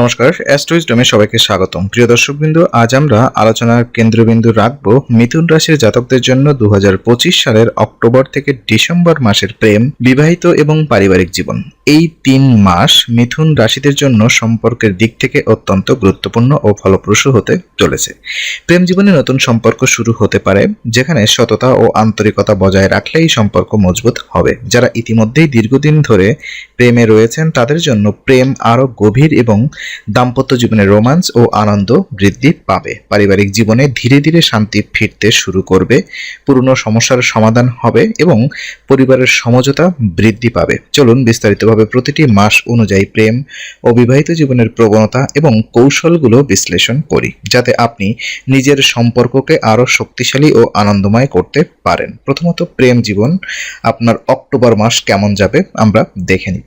নমস্কার, অ্যাস্ট্রোইজডমে সবাইকে স্বাগতম। প্রিয় দর্শকবৃন্দু, আজ আমরা আলোচনার কেন্দ্রবিন্দু রাখব মিথুন রাশির জাতকদের জন্য দুহাজার পঁচিশ সালের অক্টোবর থেকে ডিসেম্বর মাসের প্রেম, বিবাহিত এবং পারিবারিক জীবন। এই তিন মাস মিথুন রাশিদের জন্য সম্পর্কের দিক থেকে অত্যন্ত গুরুত্বপূর্ণ ও ফলপ্রসূ হতে চলেছে। প্রেম জীবনে নতুন সম্পর্ক শুরু হতে পারে, যেখানে সততা ও আন্তরিকতা বজায় রাখলেই সম্পর্ক মজবুত হবে। যারা ইতিমধ্যেই দীর্ঘদিন ধরে প্রেমে রয়েছেন, তাদের জন্য প্রেম আরও গভীর এবং দাম্পত্য জীবনে রোমান্স ও আনন্দ বৃদ্ধি পাবে। পারিবারিক জীবনে ধীরে ধীরে শান্তি ফিরতে শুরু করবে। পুরনো সমস্যার সমাধান হবে এবং পরিবারের সমঝোতা বৃদ্ধি পাবে। চলুন বিস্তারিতভাবে প্রতিটি মাস অনুযায়ী প্রেম ও বিবাহিত জীবনের প্রবণতা এবং কৌশলগুলো বিশ্লেষণ করি, যাতে আপনি নিজের সম্পর্ককে আরও শক্তিশালী ও আনন্দময় করতে পারেন। প্রথমত প্রেম জীবন, আপনার অক্টোবর মাস কেমন যাবে আমরা দেখে নিব।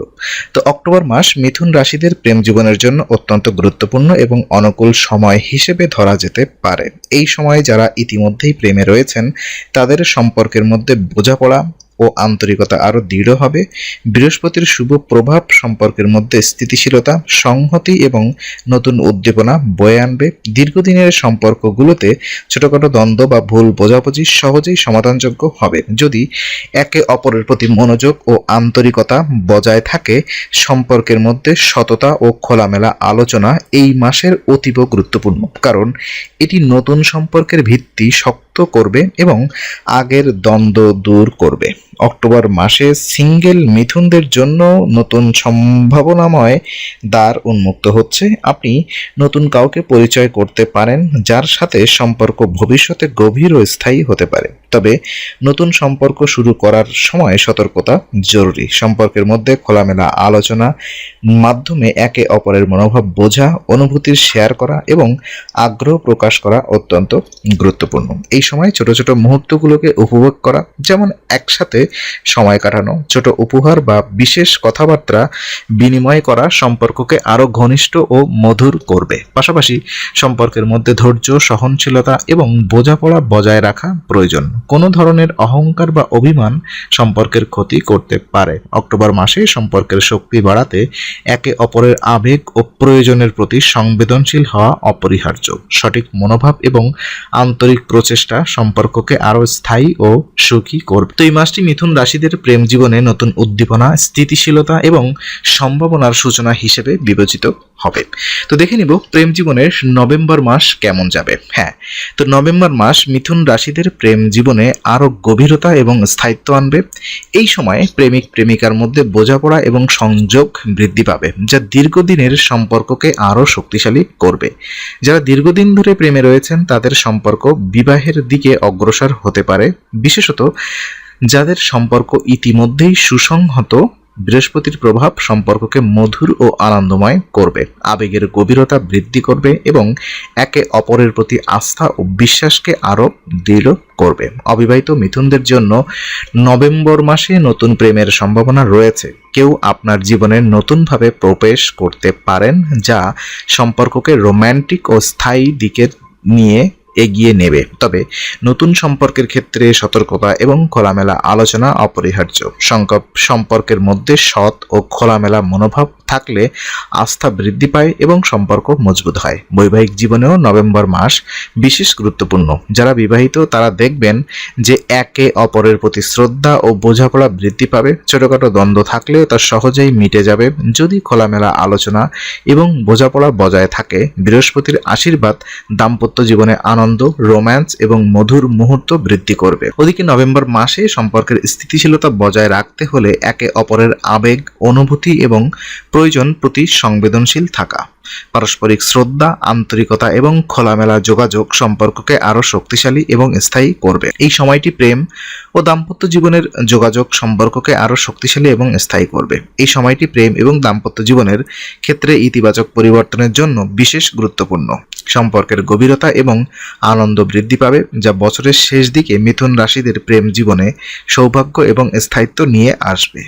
তো অক্টোবর মাস মিথুন রাশিদের প্রেম জীবনের জন্য অত্যন্ত গুরুত্বপূর্ণ এবং অনুকূল সময় হিসেবে ধরা যেতে পারে। এই সময়ে যারা ইতিমধ্যেই প্রেমে রয়েছেন, তাদের সম্পর্কের মধ্যে বোঝাপড়া ও আন্তরিকতা আরও দৃঢ় হবে। বৃহস্পতির শুভ প্রভাব সম্পর্কের মধ্যে স্থিতিশীলতা, সংহতি এবং নতুন উদ্দীপনা বয়ে আনবে। দীর্ঘদিনের সম্পর্কগুলোতে ছোটখাটো দ্বন্দ্ব বা ভুল বোঝাবুঝি সহজেই সমাধানযোগ্য হবে। যদি একে অপরের প্রতি মনোযোগ ও আন্তরিকতা বজায় থাকে, সম্পর্কের মধ্যে সততা ও খোলামেলা আলোচনা এই মাসের অতীব গুরুত্বপূর্ণ। কারণ এটি নতুন সম্পর্কের ভিত্তি করবে এবং আগের দ্বন্দ্ব দূর করবে। অক্টোবর মাসে সিঙ্গেল মিথুনদের জন্য নতুন সম্ভাবনাময় দ্বার উন্মুক্ত হচ্ছে। আপনি নতুন কাউকে পরিচয় করতে পারেন, যার সাথে সম্পর্ক ভবিষ্যতে গভীর ও স্থায়ী হতে পারে। তবে নতুন সম্পর্ক শুরু করার সময় সতর্কতা জরুরি। সম্পর্কের মধ্যে খোলামেলা আলোচনা, মাধ্যমে একে অপরের মনোভাব বোঝা, অনুভূতির শেয়ার করা এবং আগ্রহ প্রকাশ করা অত্যন্ত গুরুত্বপূর্ণ। এই সময় ছোট ছোট মুহূর্তগুলোকে উপভোগ করা, যেমন একসাথে সময় কাটানো, ছোট উপহার বা বিশেষ কথাবার্তা বিনিময় করা সম্পর্ককে আরও ঘনিষ্ঠ ও মধুর করবে। পাশাপাশি সম্পর্কের মধ্যে ধৈর্য, সহনশীলতা এবং বোঝাপড়া বজায় রাখা প্রয়োজন। কোনো ধরনের অহংকার বা অভিমান সম্পর্কের ক্ষতি করতে পারে। অক্টোবর মাসে সম্পর্কের শক্তি বাড়াতে একে অপরের আবেগ ও প্রয়োজনের প্রতি সংবেদনশীল হওয়া অপরিহার্য। সঠিক মনোভাব এবং আন্তরিক প্রচেষ্টা সম্পর্ককে আরও স্থায়ী ও সুখী করবে। তো এই মাসটি মিথুন রাশিদের প্রেম জীবনে নতুন উদ্দীপনা, স্থিতিশীলতা এবং সম্ভাবনার সূচনা হিসেবে বিবেচিত হবে। তো দেখে নিব প্রেম জীবনের নভেম্বর মাস কেমন যাবে। হ্যাঁ তো নভেম্বর মাস মিথুন রাশিদের প্রেম জীবনে আরও গভীরতা এবং স্থায়িত্ব আনবে। এই সময়ে প্রেমিক প্রেমিকার মধ্যে বোঝাপড়া এবং সংযোগ বৃদ্ধি পাবে, যা দীর্ঘদিনের সম্পর্ককে আরও শক্তিশালী করবে। যারা দীর্ঘদিন ধরে প্রেমে রয়েছেন, তাদের সম্পর্ক বিবাহের দিকে অগ্রসর হতে পারে, বিশেষত যাদের সম্পর্ক ইতিমধ্যেই সুসংহত, বৃহস্পতির প্রভাব সম্পর্ককে মধুর ও আনন্দময় করবে, আবেগের গভীরতা বৃদ্ধি করবে এবং একে অপরের প্রতি আস্থা ও বিশ্বাসকে আরও দৃঢ় করবে। অবিবাহিত মিথুনদের জন্য নভেম্বর মাসে নতুন প্রেমের সম্ভাবনা রয়েছে। কেউ আপনার জীবনে নতুনভাবে প্রবেশ করতে পারেন, যা সম্পর্ককে রোম্যান্টিক ও স্থায়ী দিকে নিয়ে এগিয়ে নেবে। তবে নতুন সম্পর্কের ক্ষেত্রে সতর্কতা এবং খোলামেলা আলোচনা অপরিহার্য। সংকট সম্পর্কের মধ্যে সৎ ও খোলামেলা মনোভাব থাকলে আস্থা বৃদ্ধি পায় এবং সম্পর্ক মজবুত হয়। বৈবাহিক জীবনেও নভেম্বর মাস বিশেষ গুরুত্বপূর্ণ। যারা বিবাহিত, তারা দেখবেন যে একে অপরের প্রতি শ্রদ্ধা ও বোঝাপড়া বৃদ্ধি পাবে। ছোটখাটো দ্বন্দ্ব থাকলেও তা সহজেই মিটে যাবে। যদি খোলামেলা আলোচনা এবং বোঝাপড়া বজায় থাকে, বৃহস্পতির আশীর্বাদ দাম্পত্য জীবনে আনন্দ রোম্যান্স এবং মধুর মুহূর্ত বৃদ্ধি করবে। ওদিকে নভেম্বর মাসে সম্পর্কের স্থিতিশীলতা বজায় রাখতে হলে একে অপরের আবেগ, অনুভূতি এবং প্রয়োজন প্রতি সংবেদনশীল থাকা। পারস্পরিক শ্রদ্ধা, আন্তরিকতা এবং খোলামেলা যোগাযোগ সম্পর্ককে আরও শক্তিশালী এবং স্থায়ী করবে। এই সময়টি প্রেম ও দাম্পত্য জীবনের যোগাযোগ সম্পর্ককে আরও শক্তিশালী এবং স্থায়ী করবে। এই সময়টি প্রেম এবং দাম্পত্য জীবনের ক্ষেত্রে ইতিবাচক পরিবর্তনের জন্য বিশেষ গুরুত্বপূর্ণ। সম্পর্কের গভীরতা এবং আনন্দ বৃদ্ধি পাবে, যা বছরের শেষ দিকে মিথুন রাশিদের প্রেম জীবনে সৌভাগ্য এবং স্থায়িত্ব নিয়ে আসবে।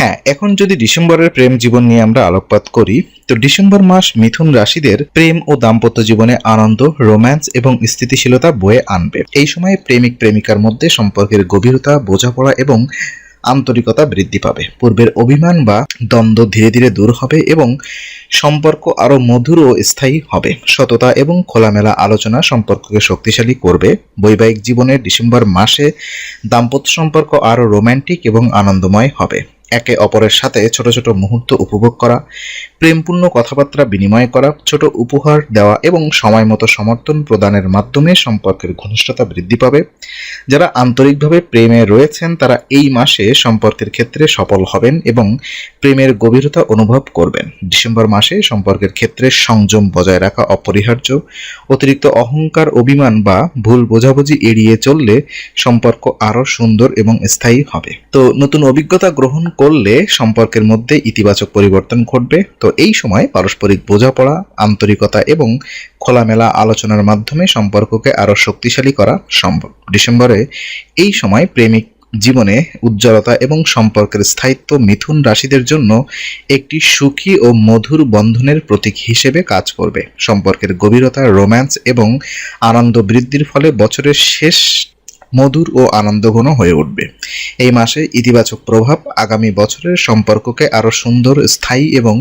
হ্যাঁ এখন যদি ডিসেম্বরের প্রেম জীবন নিয়ে আমরা আলোকপাত করি, তো ডিসেম্বর মাস মিথুন রাশিদের প্রেম ও দাম্পত্য জীবনে আনন্দ, রোম্যান্স এবং স্থিতিশীলতা বয়ে আনবে। এই সময়ে প্রেমিক প্রেমিকার মধ্যে সম্পর্কের গভীরতা, বোঝাপড়া এবং আন্তরিকতা বৃদ্ধি পাবে। পূর্বের অভিমান বা দ্বন্দ্ব ধীরে ধীরে দূর হবে এবং সম্পর্ক আরও মধুর ও স্থায়ী হবে। সততা এবং খোলামেলা আলোচনা সম্পর্ককে শক্তিশালী করবে। বৈবাহিক জীবনের ডিসেম্বর মাসে দাম্পত্য সম্পর্ক আরও রোম্যান্টিক এবং আনন্দময় হবে। একে অপরের সাথে ছোট ছোট মুহূর্ত উপভোগ করা, প্রেমপূর্ণ কথাবার্তা বিনিময় করা, ছোট উপহার দেওয়া এবং সময় মতো সমর্থন প্রদানের মাধ্যমে সম্পর্কের ঘনিষ্ঠতা বৃদ্ধি পাবে। যারা আন্তরিকভাবে প্রেমে রয়েছেন, তারা এই মাসে সম্পর্কের ক্ষেত্রে সফল হবেন এবং প্রেমের গভীরতা অনুভব করবেন। ডিসেম্বর মাসে সম্পর্কের ক্ষেত্রে সংযম বজায় রাখা অপরিহার্য, অতিরিক্ত অহংকার, অভিমান বা ভুল বোঝাবুঝি এড়িয়ে চললে সম্পর্ক আরও সুন্দর এবং স্থায়ী হবে। তো নতুন অভিজ্ঞতা গ্রহণ করলে সম্পর্কের মধ্যে ইতিবাচক পরিবর্তন ঘটবে। তো এই সময় পারস্পরিক বোঝাপড়া, আন্তরিকতা এবং খোলামেলা আলোচনার মাধ্যমে সম্পর্ককে আরও শক্তিশালী করা সম্ভব। ডিসেম্বরে এই সময় প্রেমিক জীবনে উজ্জ্বলতা এবং সম্পর্কের স্থায়িত্ব মিথুন রাশিদের জন্য একটি সুখী ও মধুর বন্ধনের প্রতীক হিসেবে কাজ করবে। সম্পর্কের গভীরতা, রোম্যান্স এবং আনন্দ বৃদ্ধির ফলে বছরের শেষ মধুর ও আনন্দঘন হয়ে উঠবে। এই মাসে ইতিবাচক প্রভাব আগামী বছরের সম্পর্ককে আরও সুন্দর, স্থায়ী এবং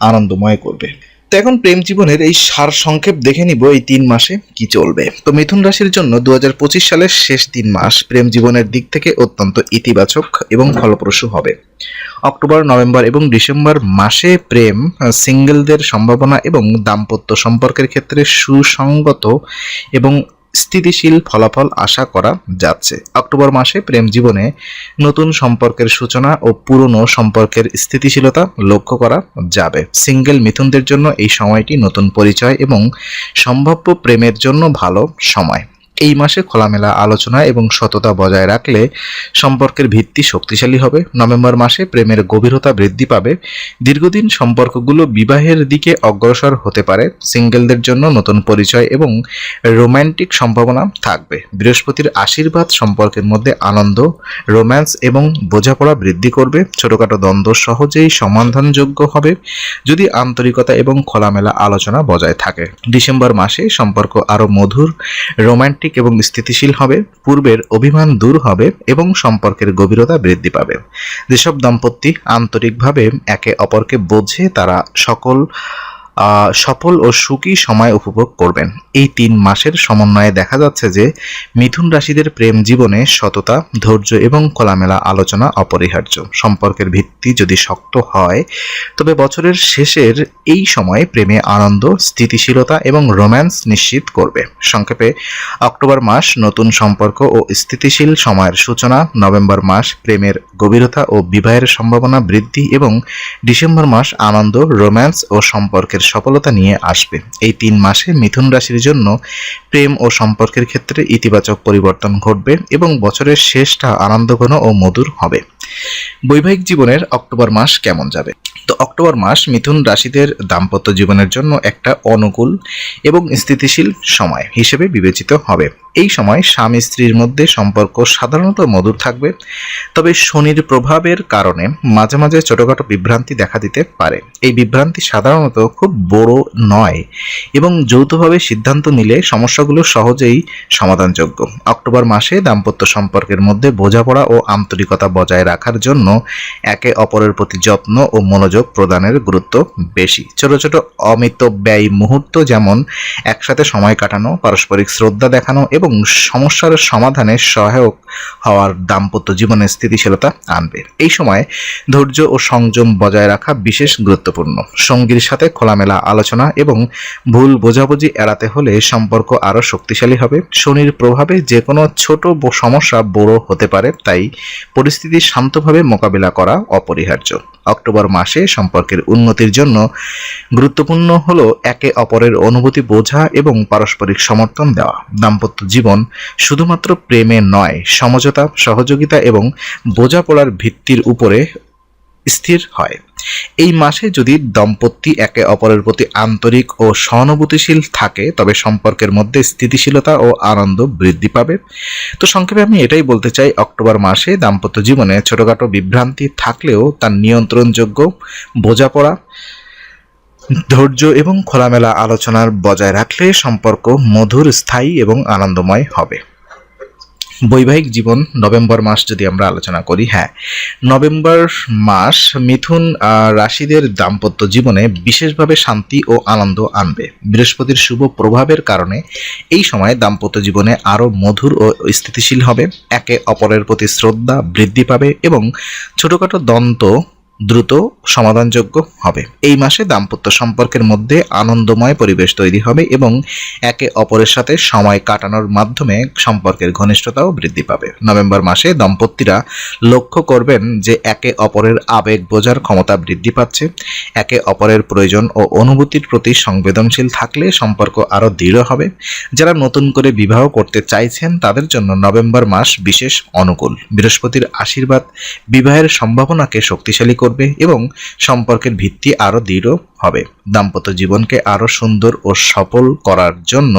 আনন্দময় করবে। তো এখন প্রেম জীবনের এই সার সংক্ষেপ দেখে নিব এই তিন মাসে কি চলবে। তো মিথুন রাশির জন্য দু হাজার পঁচিশ সালের শেষ তিন মাস প্রেম জীবনের দিক থেকে অত্যন্ত ইতিবাচক এবং ফলপ্রসূ হবে। অক্টোবর, নভেম্বর এবং ডিসেম্বর মাসে প্রেম সিঙ্গেলদের সম্ভাবনা এবং দাম্পত্য সম্পর্কের ক্ষেত্রে সুসংগত এবং স্থিতিশীল ফলাফল আশা করা যাচ্ছে। অক্টোবর মাসে প্রেম জীবনে নতুন সম্পর্কের সূচনা ও পুরনো সম্পর্কের স্থিতিশীলতা লক্ষ্য করা যাবে। সিঙ্গেল মিথুনদের জন্য এই সময়টি নতুন পরিচয় এবং সম্ভাব্য প্রেমের জন্য ভালো সময়। এই মাসে খোলামেলা আলোচনা এবং সততা বজায় রাখলে সম্পর্কের ভিত্তি শক্তিশালী হবে। নভেম্বর মাসে প্রেমের গভীরতা বৃদ্ধি পাবে। দীর্ঘদিন সম্পর্কগুলো বিবাহের দিকে অগ্রসর হতে পারে। সিঙ্গেলদের জন্য নতুন পরিচয় এবং রোম্যান্টিক সম্ভাবনা থাকবে। বৃহস্পতির আশীর্বাদ সম্পর্কের মধ্যে আনন্দ, রোম্যান্স এবং বোঝাপড়া বৃদ্ধি করবে। ছোটখাটো দ্বন্দ্ব সহজেই সমাধানযোগ্য হবে। যদি আন্তরিকতা এবং খোলামেলা আলোচনা বজায় থাকে। ডিসেম্বর মাসে সম্পর্ক আরও মধুর, রোম্যান্টিক এবং স্থিতিশীল হবে, পূর্বের অভিমান দূর হবে এবং সম্পর্কের গভীরতা বৃদ্ধি পাবে। যেসব দম্পতি আন্তরিকভাবে একে অপরকে বোঝে, তারা সকল সফল ও সুখী সময় উপভোগ করবেন। এই তিন মাসের সমন্বয়ে দেখা যাচ্ছে যে, মিথুন রাশিদের প্রেম জীবনে সততা, ধৈর্য এবং খোলামেলা আলোচনা অপরিহার্য। সম্পর্কের ভিত্তি যদি শক্ত হয়, তবে বছরের শেষের এই সময় প্রেমে আনন্দ, স্থিতিশীলতা এবং রোম্যান্স নিশ্চিত করবে। সংক্ষেপে, অক্টোবর মাস নতুন সম্পর্ক ও স্থিতিশীল সময়ের সূচনা, নভেম্বর মাস প্রেমের গভীরতা ও বিবাহের সম্ভাবনা বৃদ্ধি এবং ডিসেম্বর মাস আনন্দ, রোম্যান্স ও সম্পর্কের সফলতা নিয়ে আসবে। এই তিন মাসে মিথুন রাশির জন্য প্রেম ও সম্পর্কের ক্ষেত্রে ইতিবাচক পরিবর্তন ঘটবে এবং বছরের শেষটা আনন্দঘন ও মধুর হবে। বৈবাহিক জীবনের অক্টোবর মাস কেমন যাবে? তো অক্টোবর মাস মিথুন রাশিদের দাম্পত্য জীবনের জন্য একটা অনুকূল এবং স্থিতিশীল সময় হিসেবে বিবেচিত হবে। এই সময় স্বামী স্ত্রীর মধ্যে সম্পর্ক সাধারণত মধুর থাকবে, তবে শনির প্রভাবের কারণে মাঝে মাঝে ছোটখাটো বিভ্রান্তি দেখা দিতে পারে। এই বিভ্রান্তি সাধারণত খুব বড় নয় এবং যৌথভাবে সিদ্ধান্ত নিলে সমস্যাগুলো সহজেই সমাধানযোগ্য। অক্টোবর মাসে দাম্পত্য সম্পর্কের মধ্যে বোঝাপড়া ও আন্তরিকতা বজায় রাখার জন্য একে অপরের প্রতি যত্ন ও মনোযোগ প্রদানের গুরুত্ব বেশি। ছোট ছোট অমিত ব্যয় মুহূর্ত যেমন একসাথে সময় কাটানো, পারস্পরিক শ্রদ্ধা দেখানো এবং সমস্যার সমাধানে সহায়ক হওয়ার দাম্পত্য জীবনে স্থিতিশীলতা আনবে। এই সময় ধৈর্য ও সংযম বজায় রাখা বিশেষ গুরুত্বপূর্ণ। সঙ্গীর সাথে খোলামেলা আলোচনা এবং ভুল বোঝাবুঝি এড়াতে হলে সম্পর্ক আরও শক্তিশালী হবে। শনির প্রভাবে যে কোনো ছোট সমস্যা বড় হতে পারে, তাই পরিস্থিতির পরিস্থিতি শান্তভাবে মোকাবিলা করা অপরিহার্য। অক্টোবর মাসে সম্পর্কের উন্নতির জন্য গুরুত্বপূর্ণ হল একে অপরের অনুভূতি বোঝা এবং পারস্পরিক সমর্থন দেওয়া। দাম্পত্য জীবন শুধুমাত্র প্রেমে নয়, সমঝোতা, সহযোগিতা এবং বোঝাপড়ার ভিত্তির উপরে স্থির হয়। এই মাসে যদি দম্পতি একে অপরের প্রতি আন্তরিক ও সহানুভূতিশীল থাকে, তবে সম্পর্কের মধ্যে স্থিতিশীলতা ও আনন্দ বৃদ্ধি পাবে। তো সংক্ষেপে আমি এটাই বলতে চাই, অক্টোবর মাসে দাম্পত্য জীবনে ছোটখাটো বিভ্রান্তি থাকলেও তার নিয়ন্ত্রণযোগ্য বোঝাপড়া, ধৈর্য এবং খোলামেলা আলোচনার বজায় রাখলে সম্পর্ক মধুর, স্থায়ী এবং আনন্দময় হবে। বৈবাহিক জীবন নভেম্বর মাস যদি আমরা আলোচনা করি হ্যাঁ নভেম্বর মাস মিথুন রাশিদের দাম্পত্য জীবনে বিশেষভাবে শান্তি ও আনন্দ আনবে। বৃহস্পতির শুভ প্রভাবের কারণে এই সময় দাম্পত্য জীবনে আরও মধুর ও স্থিতিশীল হবে। একে অপরের প্রতি শ্রদ্ধা বৃদ্ধি পাবে এবং ছোটোখাটো দ্বন্দ্ব দ্রুত সমাধানযোগ্য হবে। এই মাসে দাম্পত্য সম্পর্কের মধ্যে আনন্দময় পরিবেশ তৈরি হবে এবং একে অপরের সাথে সময় কাটানোর মাধ্যমে সম্পর্কের ঘনিষ্ঠতাও বৃদ্ধি পাবে। নভেম্বর মাসে দম্পতিরা লক্ষ্য করবেন যে একে অপরের আবেগ বোঝার ক্ষমতা বৃদ্ধি পাচ্ছে। একে অপরের প্রয়োজন ও অনুভূতির প্রতি সংবেদনশীল থাকলে সম্পর্ক আরও দৃঢ় হবে। যারা নতুন করে বিবাহ করতে চাইছেন, তাদের জন্য নভেম্বর মাস বিশেষ অনুকূল। বৃহস্পতির আশীর্বাদ বিবাহের সম্ভাবনাকে শক্তিশালী করবে এবং সম্পর্কের ভিত্তি আরও দৃঢ় হবে। দাম্পত্য জীবনকে আরও সুন্দর ও সফল করার জন্য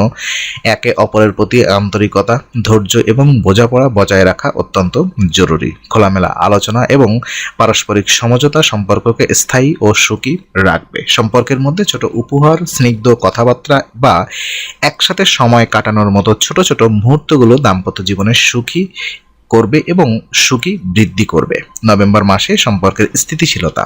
একে অপরের প্রতি আন্তরিকতা, ধৈর্য এবং বোঝাপড়া বজায় রাখা অত্যন্ত জরুরি। খোলামেলা আলোচনা এবং পারস্পরিক সমঝোতা সম্পর্ককে স্থায়ী ও সুখী রাখবে। সম্পর্কের মধ্যে ছোট উপহার, স্নিগ্ধ কথাবার্তা বা একসাথে সময় কাটানোর মতো ছোট ছোট মুহূর্তগুলো দাম্পত্য জীবনের সুখী করবে এবং সুখী বৃদ্ধি করবে। নভেম্বর মাসে সম্পর্কের স্থিতিশীলতা।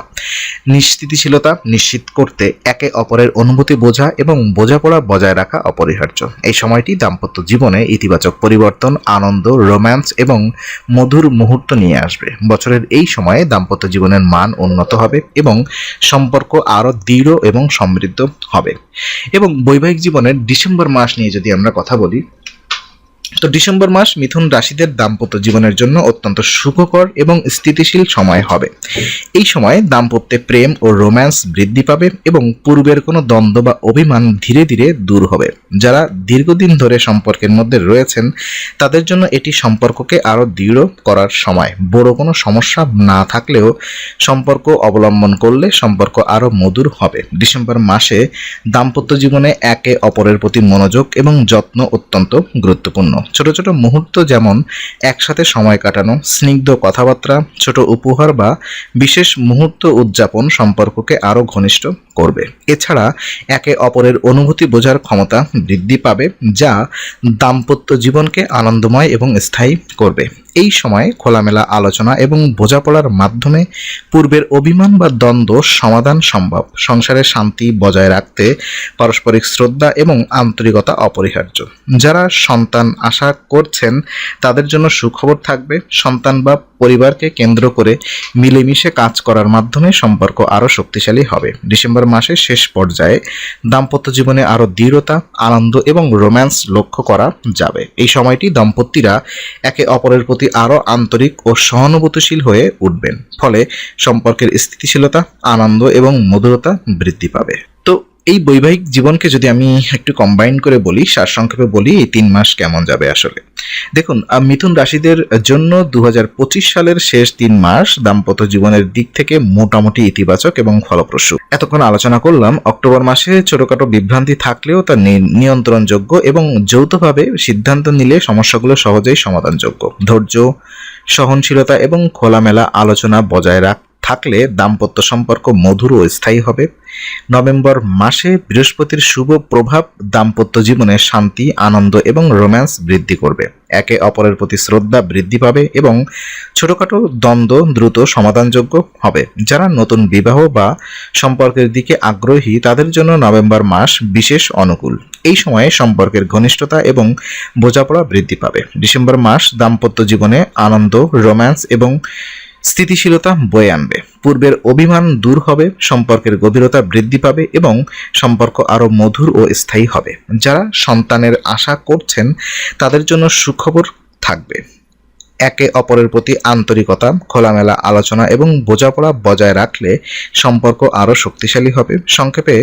নিশ্চিতিশীলতা নিশ্চিত করতে একে অপরের অনুভূতি বোঝা এবং বোঝাপড়া বজায় রাখা অপরিহার্য। এই সময়টি দাম্পত্য জীবনে ইতিবাচক পরিবর্তন, আনন্দ, রোম্যান্স এবং মধুর মুহূর্ত নিয়ে আসবে। বছরের এই সময়ে দাম্পত্য জীবনের মান উন্নত হবে এবং সম্পর্ক আরও দৃঢ় এবং সমৃদ্ধ হবে। এবং বৈবাহিক জীবনের ডিসেম্বর মাস নিয়ে যদি আমরা কথা বলি তো ডিসেম্বর মাস মিথুন রাশিদের দাম্পত্য জীবনের জন্য অত্যন্ত সুখকর এবং স্থিতিশীল সময় হবে। এই সময় দাম্পত্যে প্রেম ও রোম্যান্স বৃদ্ধি পাবে এবং পূর্বের কোনো দ্বন্দ্ব বা অভিমান ধীরে ধীরে দূর হবে। যারা দীর্ঘদিন ধরে সম্পর্কের মধ্যে রয়েছেন, তাদের জন্য এটি সম্পর্ককে আরও দৃঢ় করার সময়। বড় কোনো সমস্যা না থাকলেও সম্পর্ক অবলম্বন করলে সম্পর্ক আরও মধুর হবে। ডিসেম্বর মাসে দাম্পত্য জীবনে একে অপরের প্রতি মনোযোগ এবং যত্ন অত্যন্ত গুরুত্বপূর্ণ। ছোট ছোট মুহূর্ত যেমন একসাথে সময় কাটানো, স্নিগ্ধ কথাবার্তা, ছোট উপহার বা বিশেষ মুহূর্ত উদযাপন সম্পর্ককে আরও ঘনিষ্ঠ করবে। এছাড়া একে অপরের অনুভূতি বোঝার ক্ষমতা বৃদ্ধি পাবে, যা দাম্পত্য জীবনকে আনন্দময় এবং স্থায়ী করবে। এই সময় খোলামেলা আলোচনা এবং বোঝাপড়ার মাধ্যমে পূর্বের অভিমান বা দ্বন্দ্ব সমাধান সম্ভব। সংসারের শান্তি বজায় রাখতে পারস্পরিক শ্রদ্ধা এবং আন্তরিকতা অপরিহার্য। যারা সন্তান আশা করছেন তাদের জন্য সুখবর থাকবে সন্তান বা পরিবারকে কেন্দ্র করে মিলেমিশে কাজ করার মাধ্যমে সম্পর্ক আরও শক্তিশালী হবে। ডিসেম্বর মাসের শেষ পর্যায়ে দাম্পত্য জীবনে আরও দৃঢ়তা, আনন্দ এবং রোম্যান্স লক্ষ্য করা যাবে। এই সময়টি দম্পতিরা একে অপরের প্রতি আরও আন্তরিক ও সহানুভূতিশীল হয়ে উঠবেন। ফলে সম্পর্কের স্থিতিশীলতা, আনন্দ এবং মধুরতা বৃদ্ধি পাবে। এই বৈবাহিক জীবনকে যদি আমি একটু কম্বাইন করে বলি, সারসংক্ষেপে বলি, এই তিন মাস কেমন যাবে আসলে? দেখুন মিথুন রাশিদের জন্য দু হাজার পঁচিশ সালের শেষ তিন মাস দাম্পত্য জীবনের দিক থেকে মোটামুটি ইতিবাচক এবং ফলপ্রসূ। এতক্ষণ আলোচনা করলাম, অক্টোবর মাসে ছোটখাটো বিভ্রান্তি থাকলেও তা নিয়ন্ত্রণযোগ্য এবং যৌথভাবে সিদ্ধান্ত নিলে সমস্যাগুলো সহজেই সমাধানযোগ্য। ধৈর্য, সহনশীলতা এবং খোলামেলা আলোচনা বজায় রাখ থাকলে দাম্পত্য সম্পর্ক মধুর ও স্থায়ী হবে। নভেম্বর মাসে বৃহস্পতির শুভ প্রভাব দাম্পত্য জীবনে শান্তি, আনন্দ এবং রোম্যান্স বৃদ্ধি করবে। একে অপরের প্রতি শ্রদ্ধা বৃদ্ধি পাবে এবং ছোটখাটো দ্বন্দ্ব দ্রুত সমাধানযোগ্য হবে। যারা নতুন বিবাহ বা সম্পর্কের দিকে আগ্রহী, তাদের জন্য নভেম্বর মাস বিশেষ অনুকূল। এই সময়ে সম্পর্কের ঘনিষ্ঠতা এবং বোঝাপড়া বৃদ্ধি পাবে। ডিসেম্বর মাস দাম্পত্য জীবনে আনন্দ, রোম্যান্স এবং স্থিতিশীলতা বয়ে আনবে। পূর্বের অভিমান দূর হবে, সম্পর্কের গভীরতা বৃদ্ধি পাবে এবং সম্পর্ক আরও মধুর ও স্থায়ী হবে। যারা সন্তানের আশা করছেন, তাদের জন্য সুখবর থাকবে। একে অপরের প্রতি আন্তরিকতা, খোলামেলা আলোচনা এবং বোঝাপড়া বজায় রাখলে সম্পর্ক আরও শক্তিশালী হবে। সংক্ষেপে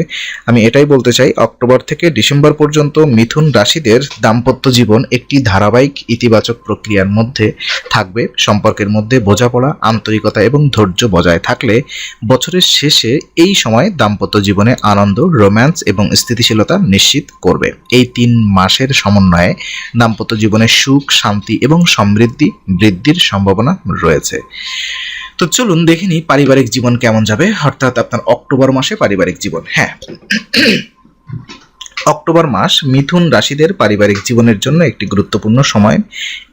আমি এটাই বলতে চাই, অক্টোবর থেকে ডিসেম্বর পর্যন্ত মিথুন রাশিদের দাম্পত্য জীবন একটি ধারাবাহিক ইতিবাচক প্রক্রিয়ার মধ্যে থাকবে। সম্পর্কের মধ্যে বোঝাপড়া, আন্তরিকতা এবং ধৈর্য বজায় থাকলে বছরের শেষে এই সময় দাম্পত্য জীবনে আনন্দ, রোম্যান্স এবং স্থিতিশীলতা নিশ্চিত করবে। এই তিন মাসের সমন্বয়ে দাম্পত্য জীবনে সুখ, শান্তি এবং সমৃদ্ধি বৃদ্ধির সম্ভাবনা রয়েছে। তো চলুন দেখে নিই পারিবারিক জীবন কেমন যাবে। অর্থাৎ আপনার অক্টোবর মাসে পারিবারিক জীবন হ্যাঁ। অক্টোবর মাস মিথুন রাশিদের পারিবারিক জীবনের জন্য একটি গুরুত্বপূর্ণ সময়।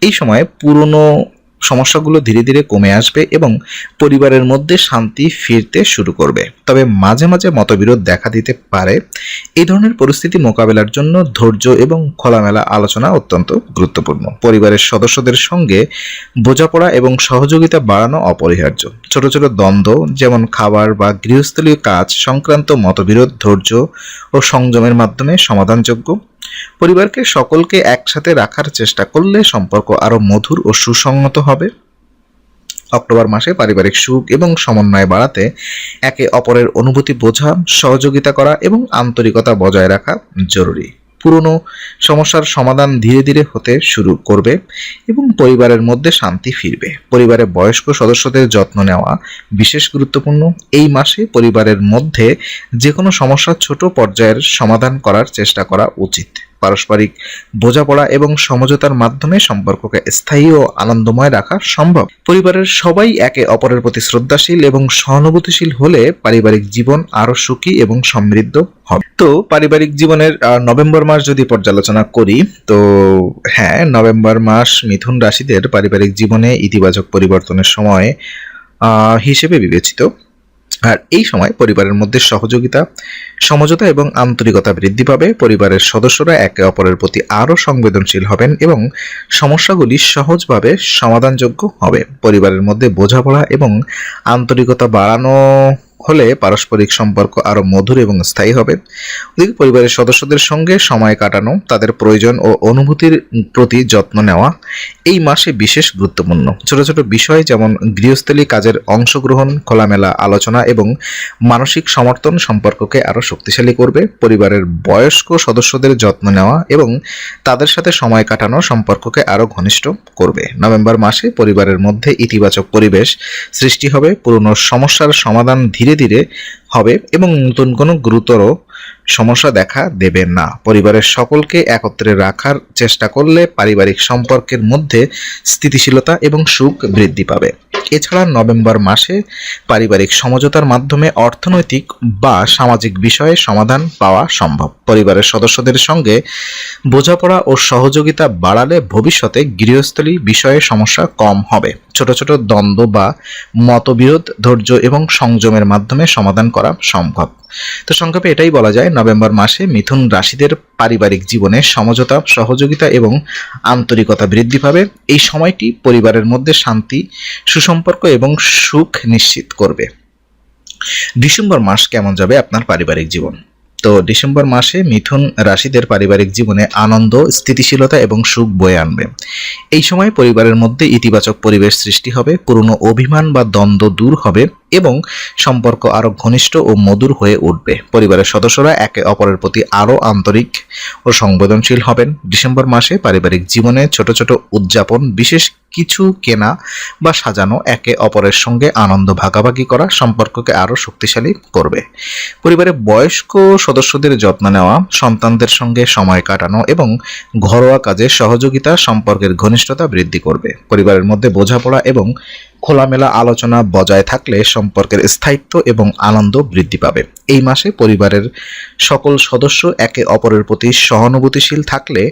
এই সময়ে পুরনো সমস্যাগুলো ধীরে ধীরে কমে আসবে এবং পরিবারের মধ্যে শান্তি ফিরতে শুরু করবে। তবে মাঝে মাঝে মতবিরোধ দেখা দিতে পারে। এই ধরনের পরিস্থিতি মোকাবেলার জন্য ধৈর্য এবং খোলামেলা আলোচনা অত্যন্ত গুরুত্বপূর্ণ। পরিবারের সদস্যদের সঙ্গে বোঝাপড়া এবং সহযোগিতা বাড়ানো অপরিহার্য। ছোট ছোট দ্বন্দ্ব যেমন খাবার বা গৃহস্থলীয় কাজ সংক্রান্ত মতবিরোধ ধৈর্য ও সংযমের মাধ্যমে সমাধানযোগ্য। পরিবারকে সকলকে একসাথে রাখার চেষ্টা করলে সম্পর্ক আরও মধুর ও সুসংহত হবে। অক্টোবর মাসে পারিবারিক সুখ এবং সমন্বয় বাড়াতে একে অপরের অনুভূতি বোঝা, সহযোগিতা করা এবং আন্তরিকতা বজায় রাখা জরুরি। পুরনো সমস্যার সমাধান ধীরে ধীরে হতে শুরু করবে এবং পরিবারের মধ্যে শান্তি ফিরবে। পরিবারের বয়স্ক সদস্যদের যত্ন নেওয়া বিশেষ গুরুত্বপূর্ণ। এই মাসে পরিবারের মধ্যে যে কোনো সমস্যার ছোট পর্যায়ের সমাধান করার চেষ্টা করা উচিত। পারস্পরিক বোঝাপড়া এবং সমঝোতার মাধ্যমে সম্পর্ককে স্থায়ী ও আনন্দময় রাখা সম্ভব। পরিবারের সবাই একে অপরের প্রতি শ্রদ্ধাশীল এবং সহানুভূতিশীল হলে পারিবারিক জীবন আরও সুখী এবং সমৃদ্ধ হবে। তো পারিবারিক জীবনের নভেম্বর মাস যদি পর্যালোচনা করি, তো হ্যাঁ নভেম্বর মাস মিথুন রাশিদের পারিবারিক জীবনে ইতিবাচক পরিবর্তনের সময় হিসেবে বিবেচিত। আর এই সময় পরিবারের মধ্যে সহযোগিতা, সমঝোতা এবং আন্তরিকতা বৃদ্ধি পাবে। পরিবারের সদস্যরা একে অপরের প্রতি আরও সংবেদনশীল হবেন এবং সমস্যাগুলি সহজভাবে সমাধানযোগ্য হবে। পরিবারের মধ্যে বোঝাপড়া এবং আন্তরিকতা বাড়ানো হলে পারস্পরিক সম্পর্ক আরও মধুর এবং স্থায়ী হবে। ওদিকে পরিবারের সদস্যদের সঙ্গে সময় কাটানো, তাদের প্রয়োজন ও অনুভূতির প্রতি যত্ন নেওয়া, এই মাসে বিশেষ গুরুত্বপূর্ণ। ছোট ছোট বিষয় যেমন গৃহস্থলী কাজের অংশগ্রহণ, খোলামেলা আলোচনা এবং মানসিক সমর্থন সম্পর্ককে আরও শক্তিশালী করবে। পরিবারের বয়স্ক সদস্যদের যত্ন নেওয়া এবং তাদের সাথে সময় কাটানো সম্পর্ককে আরও ঘনিষ্ঠ করবে। নভেম্বর মাসে পরিবারের মধ্যে ইতিবাচক পরিবেশ সৃষ্টি হবে। পুরনো সমস্যার সমাধান ধীরে ধীরে ধীরে হবে এবং নতুন কোনো গুরুতর সমস্যা দেখা দেবে না। পরিবারের সকলকে একত্রে রাখার চেষ্টা করলে পারিবারিক সম্পর্কের মধ্যে স্থিতিশীলতা এবং সুখ বৃদ্ধি পাবে। এছাড়া নভেম্বর মাসে পারিবারিক সমঝোতার মাধ্যমে অর্থনৈতিক বা সামাজিক বিষয়ে সমাধান পাওয়া সম্ভব। পরিবারের সদস্যদের সঙ্গে বোঝাপড়া ও সহযোগিতা বাড়ালে ভবিষ্যতে গৃহস্থলী বিষয়ে সমস্যা কম হবে। ছোট ছোট দ্বন্দ্ব বা মতবিরোধ, ধৈর্য এবং সংযমের মাধ্যমে সমাধান করা সম্ভব। তো সংক্ষেপে এটাই বলা যায়, নভেম্বর মাসে মিথুন রাশিদের পারিবারিক জীবনে সমঝোতা, সহযোগিতা এবং আন্তরিকতা বৃদ্ধি পাবে। এই সময়টি পরিবারের মধ্যে শান্তি সুসম্পর্ক এবং সুখ নিশ্চিত করবে। ডিসেম্বর মাস কেমন যাবে আপনার পারিবারিক জীবন? তো ডিসেম্বর মাসে মিথুন রাশিদের পারিবারিক জীবনে আনন্দ, স্থিতিশীলতা এবং সুখ বয়ে আনবে। এই সময় পরিবারের মধ্যে ইতিবাচক পরিবেশ সৃষ্টি হবে, পুরনো অভিমান বা দ্বন্দ্ব দূর হবে। এবং সম্পর্ক আরও ঘনিষ্ঠ ও মধুর হয়ে উঠবে। পরিবারের সদস্যরা একে অপরের প্রতি আরও আন্তরিক ও সংবেদনশীল হবেন। ডিসেম্বর মাসে পারিবারিক জীবনে ছোট ছোট উদযাপন, বিশেষ কিছু কেনা বা সাজানো একে অপরের সঙ্গে আনন্দ ভাগাভাগি করা সম্পর্ককে আরও শক্তিশালী করবে। পরিবারের বয়স্ক সদস্যদের যত্ন নেওয়া, সন্তানদের সঙ্গে সময় কাটানো এবং ঘরোয়া কাজে সহযোগিতা সম্পর্কের ঘনিষ্ঠতা বৃদ্ধি করবে। পরিবারের মধ্যে বোঝাপড়া এবং খোলামেলা আলোচনা বজায় থাকলে সম্পর্কের স্থায়িত্ব এবং আনন্দ বৃদ্ধি পাবে। এই মাসে পরিবারের সকল সদস্য একে অপরের প্রতি সহানুভূতিশীল থাকলে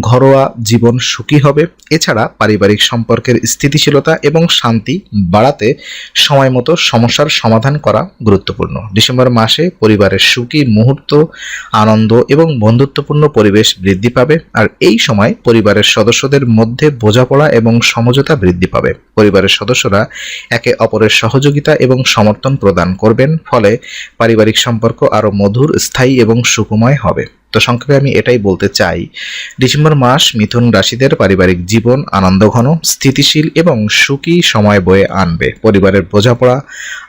ঘরোয়া জীবন সুখী হবে। এছাড়া পারিবারিক সম্পর্কের স্থিতিশীলতা এবং শান্তি বাড়াতে সময় মতো সমস্যার সমাধান করা গুরুত্বপূর্ণ। ডিসেম্বর মাসে পরিবারের সুখী মুহূর্ত, আনন্দ এবং বন্ধুত্বপূর্ণ পরিবেশ বৃদ্ধি পাবে আর এই সময় পরিবারের সদস্যদের মধ্যে বোঝাপড়া এবং সমঝোতা বৃদ্ধি পাবে। পরিবারের সদস্যরা একে অপরের সহযোগিতা এবং সমর্থন প্রদান করবেন। ফলে পারিবারিক সম্পর্ক আরও মধুর স্থায়ী এবং সুখময় হবে। তো সংক্ষেপে আমি এটাই বলতে চাই। ডিসেম্বর মাস মিথুন রাশিদের পারিবারিক জীবন আনন্দঘন স্থিতিশীল এবং সুখী সময় বয়ে আনবে। পরিবারের বোঝাপড়া,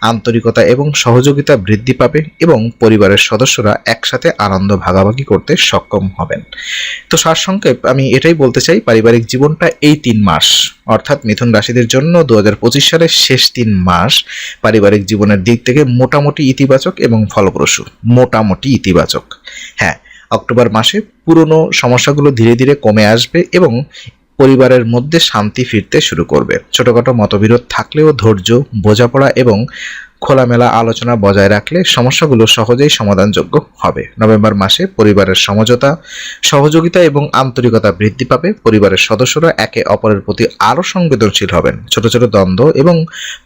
আন্তরিকতা এবং সহযোগিতা বৃদ্ধি পাবে এবং পরিবারের সদস্যরা একসাথে আনন্দ ভাগাভাগি করতে সক্ষম হবেন। তো সারসংক্ষেপ, আমি এটাই বলতে চাই, পারিবারিক জীবনটা এই তিন মাস, অর্থাৎ মিথুন রাশিদের জন্য দু পঁচিশ সালের শেষ তিন মাস পারিবারিক জীবনের দিক থেকে মোটামুটি ইতিবাচক এবং ফলপ্রসূ। মোটামুটি ইতিবাচক। হ্যাঁ অক্টোবর মাসে পুরনো সমস্যাগুলো ধীরে ধীরে কমে আসবে এবং পরিবারের মধ্যে শান্তি ফিরতে শুরু করবে। ছোটখাটো মতবিরোধ থাকলেও ধৈর্য, বোঝাপড়া এবং খোলামেলা আলোচনা বজায় রাখলে সমস্যাগুলো সহজেই সমাধানযোগ্য হবে। নভেম্বর মাসে পরিবারের সমঝোতা, সহযোগিতা এবং আন্তরিকতা বৃদ্ধি পাবে। পরিবারের সদস্যরা একে অপরের প্রতি আরও সংবেদনশীল হবেন। ছোট ছোট দ্বন্দ্ব এবং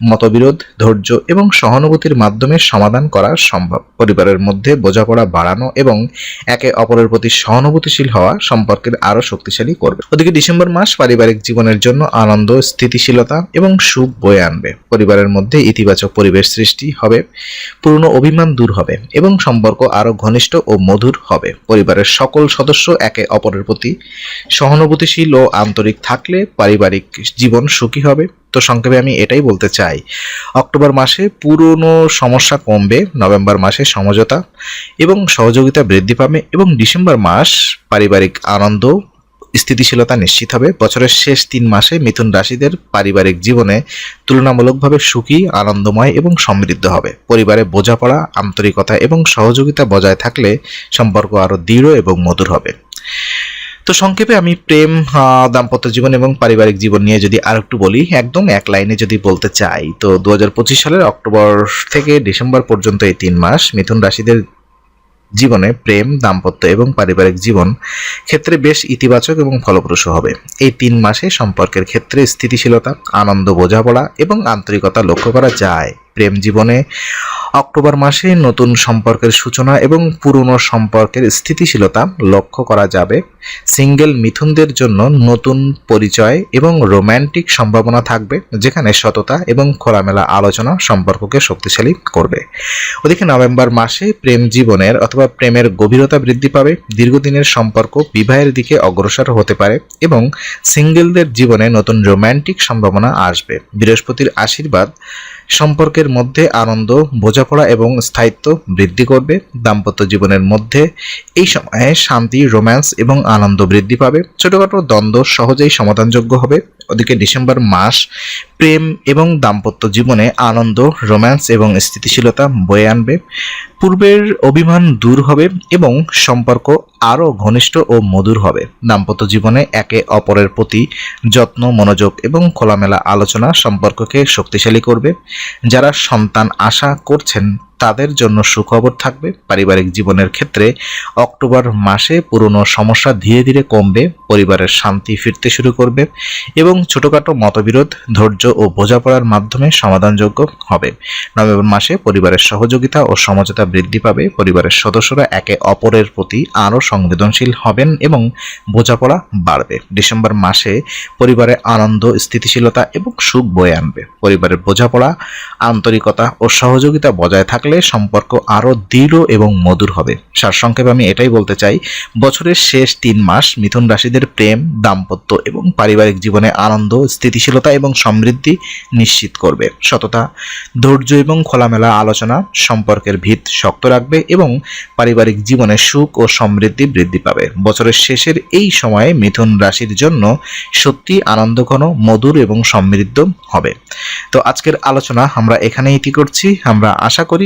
মতবিরোধ, ধৈর্য এবং সহানুভূতির মাধ্যমে সমাধান করা সম্ভব। পরিবারের মধ্যে বোঝাপড়া বাড়ানো এবং একে অপরের প্রতি সহানুভূতিশীল হওয়া সম্পর্কের আরও শক্তিশালী করবে। ওদিকে ডিসেম্বর মাস পারিবারিক জীবনের জন্য আনন্দ, স্থিতিশীলতা এবং সুখ বয়ে আনবে। পরিবারের মধ্যে ইতিবাচক পরিবেশ সৃষ্টি হবে, পুরনো অভিমান দূর হবে এবং সম্পর্ক আরও ঘনিষ্ঠ ও মধুর হবে। পরিবারের সকল সদস্য একে অপরের প্রতি সহানুভূতিশীল ও আন্তরিক থাকলে পারিবারিক জীবন সুখী হবে। তো সংক্ষেপে আমি এটাই বলতে চাই, অক্টোবর মাসে পুরনো সমস্যা কমবে, নভেম্বর মাসে সমঝোতা এবং সহযোগিতা বৃদ্ধি পাবে এবং ডিসেম্বর মাস পারিবারিক আনন্দ স্থিতিশীলতা নিশ্চিত হবে। বছরের শেষ তিন মাসে মিথুন রাশিদের পারিবারিক জীবনে তুলনামূলকভাবে সুখী, আনন্দময় এবং সমৃদ্ধ হবে। পরিবারে বোঝাপড়া, আন্তরিকতা এবং সহযোগিতা বজায় থাকলে সম্পর্ক আরও দৃঢ় এবং মধুর হবে। তো সংক্ষেপে আমি প্রেম দাম্পত্য জীবন এবং পারিবারিক জীবন নিয়ে যদি আর একটু বলি, একদম এক লাইনে যদি বলতে চাই, তো দু হাজার পঁচিশ সালের অক্টোবর থেকে ডিসেম্বর পর্যন্ত এই তিন মাস মিথুন রাশিদের জীবনে প্রেম, দাম্পত্য এবং পারিবারিক জীবন ক্ষেত্রে বেশ ইতিবাচক এবং ফলপ্রসূ হবে। এই তিন মাসে সম্পর্কের ক্ষেত্রে স্থিতিশীলতা, আনন্দ বোঝাপড়া এবং আন্তরিকতা লক্ষ্য করা যায়। প্রেম জীবনে। অক্টোবর মাসে নতুন সম্পর্কের সূচনা এবং পুরনো সম্পর্কের স্থিতিশীলতা লক্ষ্য করা যাবে। সিঙ্গেল মিথুনদের জন্য নতুন পরিচয় এবং রোম্যান্টিক সম্ভাবনা থাকবে, যেখানে সততা এবং খোলামেলা আলোচনা সম্পর্ককে শক্তিশালী করবে। ওদিকে নভেম্বর মাসে প্রেম জীবনের অথবা প্রেমের গভীরতা বৃদ্ধি পাবে, দীর্ঘদিনের সম্পর্ক বিবাহের দিকে অগ্রসর হতে পারে এবং সিঙ্গেলদের জীবনে নতুন রোম্যান্টিক সম্ভাবনা আসবে। বৃহস্পতির আশীর্বাদ সম্পর্কের মধ্যে আনন্দ, বোঝাপড়া এবং স্থায়িত্ব বৃদ্ধি করবে। দাম্পত্য জীবনের মধ্যে এই সময়ে শান্তি, রোম্যান্স এবং আনন্দ বৃদ্ধি পাবে। ছোটখাটো দ্বন্দ্ব সহজেই সমাধানযোগ্য হবে। ওদিকে ডিসেম্বর মাস, প্রেম এবং দাম্পত্য জীবনে আনন্দ, রোম্যান্স এবং স্থিতিশীলতা বয়ে আনবে। পূর্বের অভিমান দূর হবে এবং সম্পর্ক আরও ঘনিষ্ঠ ও মধুর হবে। দাম্পত্য জীবনে একে অপরের প্রতি যত্ন, মনোযোগ এবং খোলামেলা আলোচনা সম্পর্ককে শক্তিশালী করবে। যারা সন্তান আশা করছেন তাদের জন্য সুখবর থাকবে। পারিবারিক জীবনের ক্ষেত্রে অক্টোবর মাসে পুরনো সমস্যা ধীরে ধীরে কমবে, পরিবারের শান্তি ফিরতে শুরু করবে এবং ছোটখাটো মতবিরোধ, ধৈর্য ও বোঝাপড়ার মাধ্যমে সমাধানযোগ্য হবে। নভেম্বর মাসে পরিবারের সহযোগিতা ও সমঝোতা বৃদ্ধি পাবে। পরিবারের সদস্যরা একে অপরের প্রতি আরও সংবেদনশীল হবেন এবং বোঝাপড়া বাড়বে। ডিসেম্বর মাসে পরিবারে আনন্দ, স্থিতিশীলতা এবং সুখ বয়ে আনবে। পরিবারের বোঝাপড়া, আন্তরিকতা ও সহযোগিতা বজায় থাকলে সম্পর্ক আরও দৃঢ় এবং মধুর হবে। সারসংক্ষেপে আমি এটাই বলতে চাই, বছরের শেষ তিন মাস মিথুন রাশিদের প্রেম, দাম্পত্য এবং পারিবারিক জীবনে আনন্দ, স্থিতিশীলতা এবং সমৃদ্ধি নিশ্চিত করবে। সততা, ধৈর্য এবং খোলামেলা আলোচনা, সম্পর্কের ভিত শক্ত রাখবে এবং পারিবারিক জীবনে সুখ ও সমৃদ্ধি বৃদ্ধি পাবে। বছরের শেষের এই সময়ে মিথুন রাশির জন্য সত্যি আনন্দঘন মধুর এবং সমৃদ্ধ হবে। তো আজকের আলোচনা, আমরা এখানে ইতি করছি? আমরা আশা করি